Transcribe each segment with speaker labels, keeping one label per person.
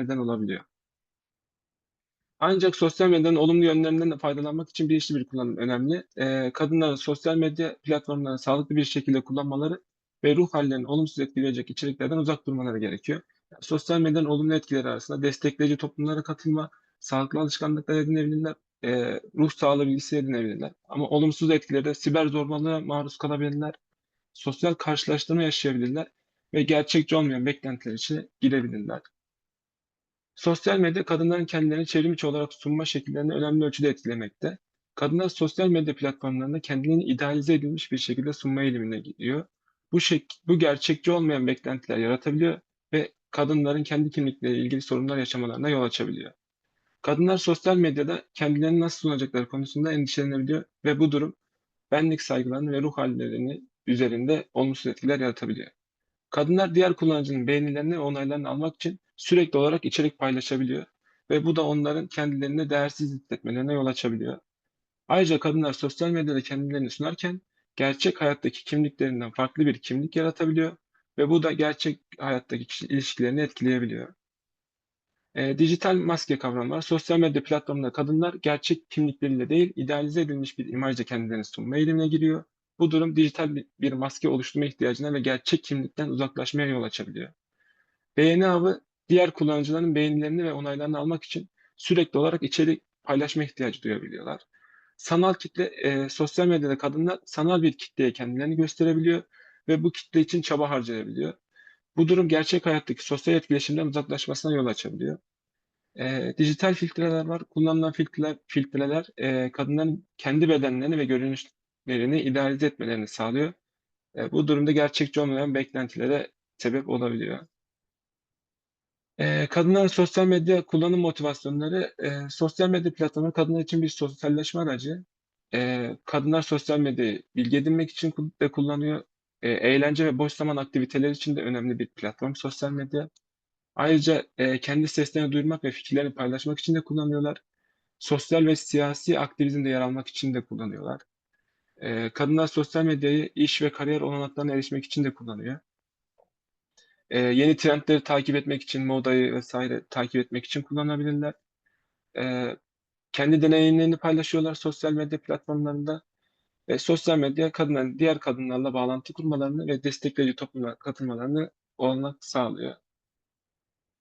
Speaker 1: neden olabiliyor. Ancak sosyal medyanın olumlu yönlerinden de faydalanmak için bilinçli bir kullanım önemli. Eee, kadınların sosyal medya platformlarını sağlıklı bir şekilde kullanmaları ve ruh hallerini olumsuz etkileyecek içeriklerden uzak durmaları gerekiyor. Sosyal medyanın olumlu etkileri arasında destekleyici toplumlara katılma, sağlıklı alışkanlıklar edinebilirler, eee, ruh sağlığı bilgisi edinebilirler. Ama olumsuz etkileri de siber zorbalığa maruz kalabilirler, sosyal karşılaştırma yaşayabilirler ve gerçekçi olmayan beklentiler içine girebilirler. Sosyal medya kadınların kendilerini çevrim içi olarak sunma şekillerini önemli ölçüde etkilemekte. Kadınlar sosyal medya platformlarında kendilerini idealize edilmiş bir şekilde sunma eğilimine gidiyor. Bu şek bu gerçekçi olmayan beklentiler yaratabiliyor ve kadınların kendi kimlikleriyle ilgili sorunlar yaşamalarına yol açabiliyor. Kadınlar sosyal medyada kendilerini nasıl sunacakları konusunda endişelenebiliyor ve bu durum benlik saygılarını ve ruh hallerini üzerinde olumsuz etkiler yaratabiliyor. Kadınlar diğer kullanıcının beğenilerini ve onaylarını almak için sürekli olarak içerik paylaşabiliyor ve bu da onların kendilerini değersiz hissetmelerine yol açabiliyor. Ayrıca kadınlar sosyal medyada kendilerini sunarken gerçek hayattaki kimliklerinden farklı bir kimlik yaratabiliyor ve bu da gerçek hayattaki kişi ilişkilerini etkileyebiliyor. Eee, dijital maske kavramı var. Sosyal medya platformunda kadınlar gerçek kimlikleriyle değil, idealize edilmiş bir imajla kendilerini sunma eğilimine giriyor. Bu durum dijital bir maske oluşturma ihtiyacına ve gerçek kimlikten uzaklaşmaya yol açabiliyor. Beğeni avı diğer kullanıcıların beğenilerini ve onaylarını almak için sürekli olarak içerik paylaşma ihtiyacı duyabiliyorlar. Sanal kitle, e, sosyal medyada kadınlar sanal bir kitleye kendilerini gösterebiliyor ve bu kitle için çaba harcayabiliyor. Bu durum gerçek hayattaki sosyal etkileşimden uzaklaşmasına yol açabiliyor. E, dijital filtreler var. Kullanılan filtreler, filtreler e, kadınların kendi bedenlerini ve görünüşlerini idealize etmelerini sağlıyor. E, bu durumda gerçekçi olmayan beklentilere sebep olabiliyor. Eee, kadınların sosyal medya kullanım motivasyonları, eee, sosyal medya platformu kadınlar için bir sosyalleşme aracı. Eee, kadınlar sosyal medyayı bilgi edinmek için de kullanıyor. Eee, eğlence ve boş zaman aktiviteleri için de önemli bir platform sosyal medya. Ayrıca, eee, kendi seslerini duyurmak ve fikirlerini paylaşmak için de kullanıyorlar. Sosyal ve siyasi aktivizmde yer almak için de kullanıyorlar. Eee, kadınlar sosyal medyayı iş ve kariyer olanaklarına erişmek için de kullanıyor. Eee, yeni trendleri takip etmek için, modayı vesaire takip etmek için kullanabilirler. Eee, kendi deneyimlerini paylaşıyorlar sosyal medya platformlarında ve sosyal medya kadınların diğer kadınlarla bağlantı kurmalarını ve destekleyici topluma katılmalarını olanak sağlıyor.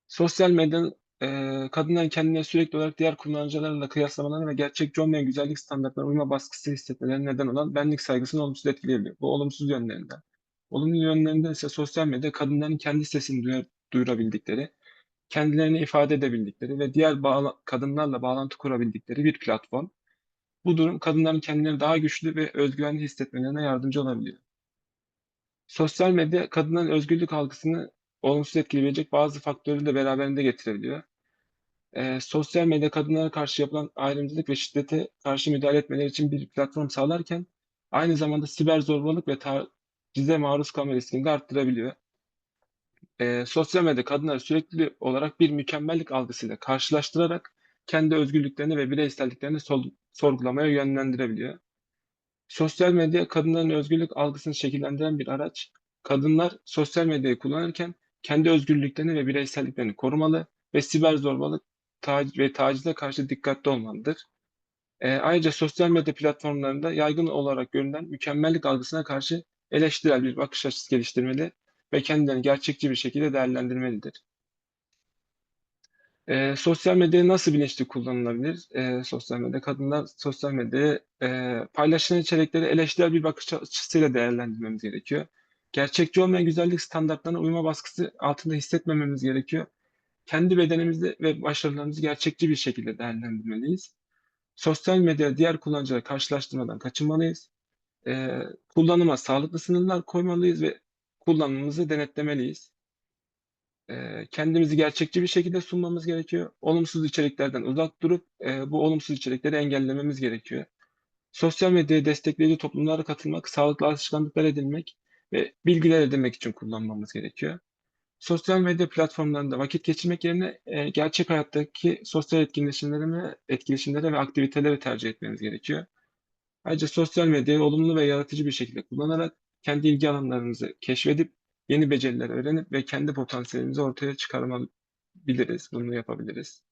Speaker 1: Sosyal medyanın, eee, kadınların kendilerini sürekli olarak diğer kullanıcılarla kıyaslamalarını ve gerçekçi olmayan güzellik standartlarına uyma baskısı hissetmelerine neden olan benlik saygısını olumsuz etkileyebiliyor. Bu olumsuz yönlerinden. Olumlu yönlerinden ise sosyal medya kadınların kendi sesini duyurabildikleri, kendilerini ifade edebildikleri ve diğer bağla kadınlarla bağlantı kurabildikleri bir platform. Bu durum kadınların kendilerini daha güçlü ve özgüvenli hissetmelerine yardımcı olabiliyor. Sosyal medya kadınların özgürlük algısını olumsuz etkileyebilecek bazı faktörü de beraberinde getirebiliyor. Eee, sosyal medya kadınlara karşı yapılan ayrımcılık ve şiddete karşı müdahale etmeleri için bir platform sağlarken aynı zamanda siber zorbalık ve tacize maruz kalma riskini de arttırabiliyor. Eee, sosyal medya kadınları sürekli olarak bir mükemmellik algısıyla karşılaştırarak kendi özgürlüklerini ve bireyselliklerini sol sorgulamaya yönlendirebiliyor. Sosyal medya kadınların özgürlük algısını şekillendiren bir araç. Kadınlar sosyal medyayı kullanırken kendi özgürlüklerini ve bireyselliklerini korumalı ve siber zorbalık tac ve tacize karşı dikkatli olmalıdır. Eee, ayrıca sosyal medya platformlarında yaygın olarak görülen mükemmellik algısına karşı eleştirel bir bakış açısı geliştirmeli ve kendilerini gerçekçi bir şekilde değerlendirmelidir. Eee, sosyal medyayı nasıl bilinçli kullanılabilir? Eee, sosyal medya kadınlar sosyal medyayı, eee, paylaşılan içerikleri eleştirel bir bakış açısıyla değerlendirmemiz gerekiyor. Gerçekçi olmayan güzellik standartlarına uyma baskısı altında hissetmememiz gerekiyor. Kendi bedenimizi ve başarılarımızı gerçekçi bir şekilde değerlendirmeliyiz. Sosyal medya diğer kullanıcıları karşılaştırmadan kaçınmalıyız. Eee, kullanıma sağlıklı sınırlar koymalıyız ve kullanımımızı denetlemeliyiz. Eee, kendimizi gerçekçi bir şekilde sunmamız gerekiyor. Olumsuz içeriklerden uzak durup, eee, bu olumsuz içerikleri engellememiz gerekiyor. Sosyal medyaya destekleyici toplumlara katılmak, sağlıklı alışkanlıklar edinmek ve bilgiler edinmek için kullanmamız gerekiyor. Sosyal medya platformlarında vakit geçirmek yerine, eee, gerçek hayattaki sosyal etkileşimlere etkileşimlere ve aktiviteleri tercih etmemiz gerekiyor. Ayrıca sosyal medyayı olumlu ve yaratıcı bir şekilde kullanarak kendi ilgi alanlarımızı keşfedip yeni beceriler öğrenip ve kendi potansiyelimizi ortaya çıkarmalı kullanabiliriz, bunu yapabiliriz.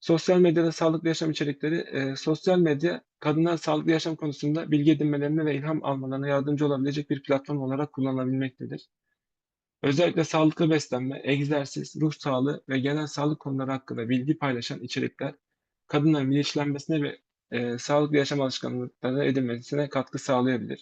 Speaker 1: Sosyal medyada sağlıklı yaşam içerikleri, eee, sosyal medya kadınlar sağlıklı yaşam konusunda bilgi edinmelerine ve ilham almalarına yardımcı olabilecek bir platform olarak kullanılabilmektedir. Özellikle sağlıklı beslenme, egzersiz, ruh sağlığı ve genel sağlık konuları hakkında bilgi paylaşan içerikler, kadınların bilinçlenmesine ve, eee, sağlıklı yaşam alışkanlıkları edinmesine katkı sağlayabilir.